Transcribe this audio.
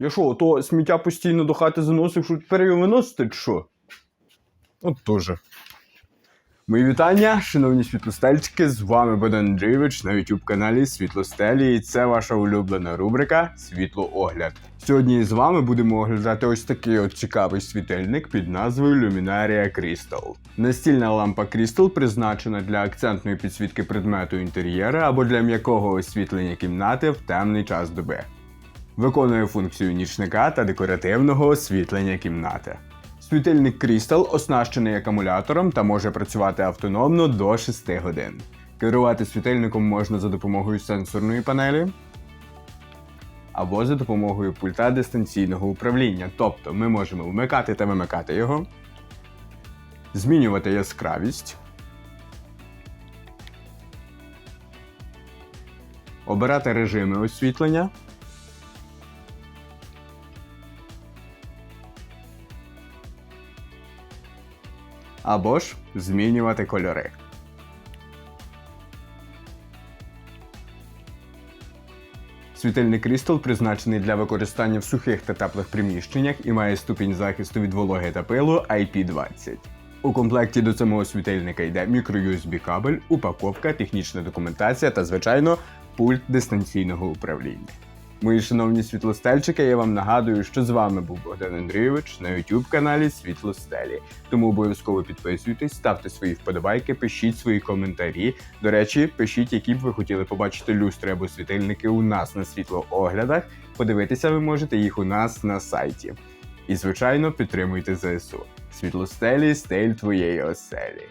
Я що, то сміття постійно до хати заносив, що тепер його виносити, чи що? От дуже. Мої вітання, шановні світлостельчики, з вами Богдан Андрійович на youtube каналі Світлостелі, і це ваша улюблена рубрика Світлоогляд. Сьогодні з вами будемо оглядати ось такий от цікавий світильник під назвою Luminaria Crystal. Настільна лампа Crystal призначена для акцентної підсвітки предмету інтер'єра або для м'якого освітлення кімнати в темний час доби. Виконує функцію нічника та декоративного освітлення кімнати. Світильник Crystal оснащений акумулятором та може працювати автономно до 6 годин. Керувати світильником можна за допомогою сенсорної панелі або за допомогою пульта дистанційного управління. Тобто ми можемо вмикати та вимикати його, змінювати яскравість, обирати режими освітлення. Або ж змінювати кольори. Світильник Crystal призначений для використання в сухих та теплих приміщеннях і має ступінь захисту від вологи та пилу IP20. У комплекті до самого світильника йде мікро-USB кабель, упаковка, технічна документація та, звичайно, пульт дистанційного управління. Мої шановні світлостельчики, я вам нагадую, що з вами був Богдан Андрійович на youtube каналі Світлостелі. Тому обов'язково підписуйтесь, ставте свої вподобайки, пишіть свої коментарі. До речі, пишіть, які б ви хотіли побачити люстри або світильники у нас на світлооглядах. Подивитися ви можете їх у нас на сайті. І, звичайно, підтримуйте ЗСУ. Світлостелі, стиль твоєї оселі.